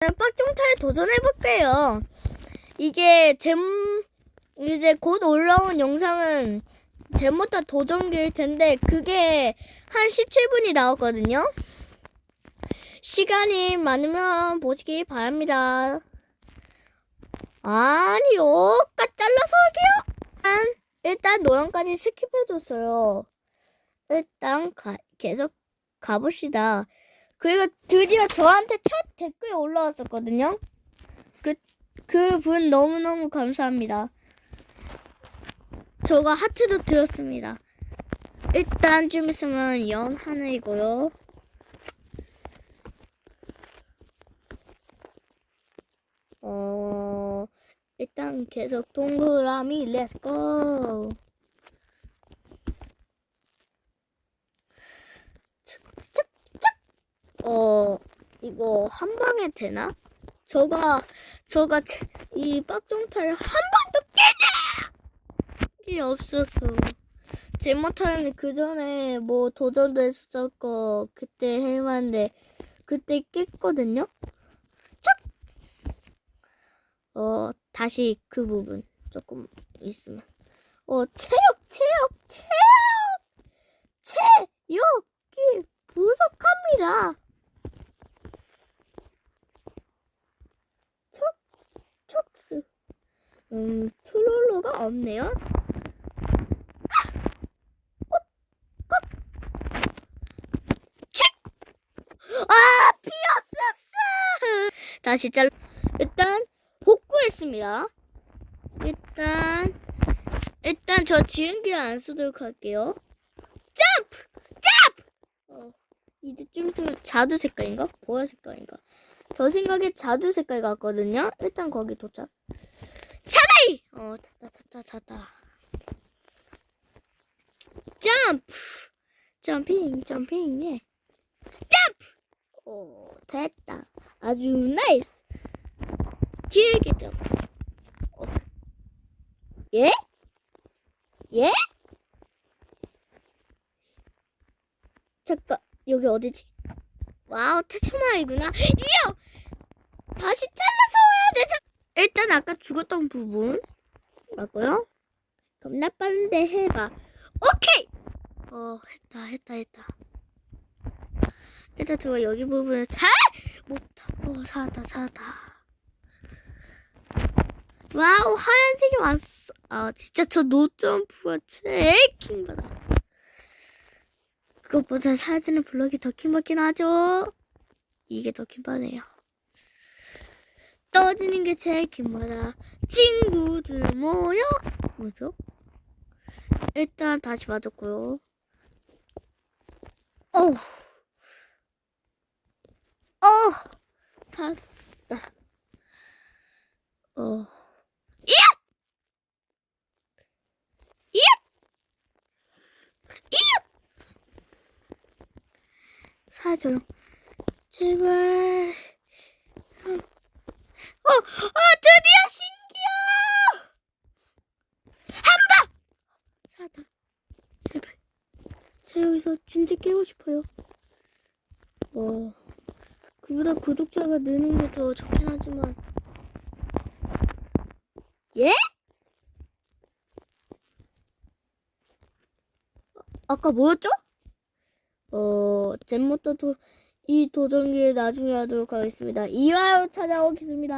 빡종탈 도전해볼게요. 이게 잼, 이제 곧 올라온 영상은 잼모타 도전기일 텐데, 그게 한 17분이 나왔거든요. 시간이 많으면 보시기 바랍니다. 아니요, 까 잘라서 할게요. 일단, 노랑까지 스킵해줬어요. 일단 가, 계속 가봅시다. 그리고 드디어 저한테 첫 댓글이 올라왔었거든요. 그, 그 분 너무너무 감사합니다. 저가 하트도 드렸습니다. 일단 좀 있으면 연 하늘이고요. 어, 일단 계속 동그라미 렛츠고. 어, 이거 한 방에 되나? 저가, 저가 제- 이 빡종탈을 한 번도 깨자! 게 없었어. 제모탈은 그 전에 뭐 도전도 했었고, 그때 해봤는데, 그때 깼거든요? chắc! 어, 다시 그 부분 조금 있으면. 어, 체력, 체력, 체력! 체력이 부족합니다. 촉스. 음, 트롤로가 없네요. 아, 피 없었어! 다시 잘, 일단, 복구했습니다. 일단, 일단 저 지은기를 안 쓰도록 할게요. 점프! 점프! 어, 이제 좀 있으면 자두 색깔인가? 보라 색깔인가? 저 생각에 자두 색깔 같거든요. 일단 거기 도착. 사다리! 어, 탔다, 탔다, 탔다. 점프! 점핑, 점핑, 예. 점프! 오, 됐다. 아주 나이스. 길게 점프. 어. 예? 예? 잠깐, 여기 어디지? 와우, 태초마이구나. 이야! 다시 잘라서 죽었던 부분 맞고요. 겁나 빠른데 해봐. 오케이. 어 했다 했다 했다. 일단 제가 여기 부분을 잘 못하. 어 살았다 살았다. 와우 하얀색이 왔어. 아 진짜 저 노점프가 제일 킹받아. 그것보다 사라지는 블럭이 더 킹받긴 하죠. 이게 더 킹받네요. 떨어지는 게 제일 킹받아. 친구들 모여. 뭐죠? 일단 다시 맞았고요. 어우. 어. 살았다. 어. 이야! 이야! 이야! 사줘요. 제발. 어, 어, 드디어 신기야! 한 방! 사다. 제발. 저 여기서 진짜 깨고 싶어요. 어, 그보다 구독자가 느는 게 더 좋긴 하지만. 예? 아, 아까 뭐였죠? 어, 잼모터 도, 이 도전기를 나중에 하도록 하겠습니다. 이화로 찾아오겠습니다.